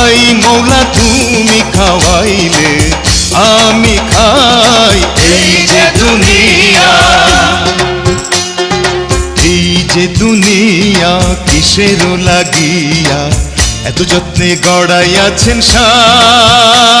খাই মৌলা, তুমি খাওয়াইলে, আমি খাই এই যে দুনিয়া। এই যে দুনিয়া কিসের লাগিয়া, এত যত্নে গড়াইয়াছেন সাই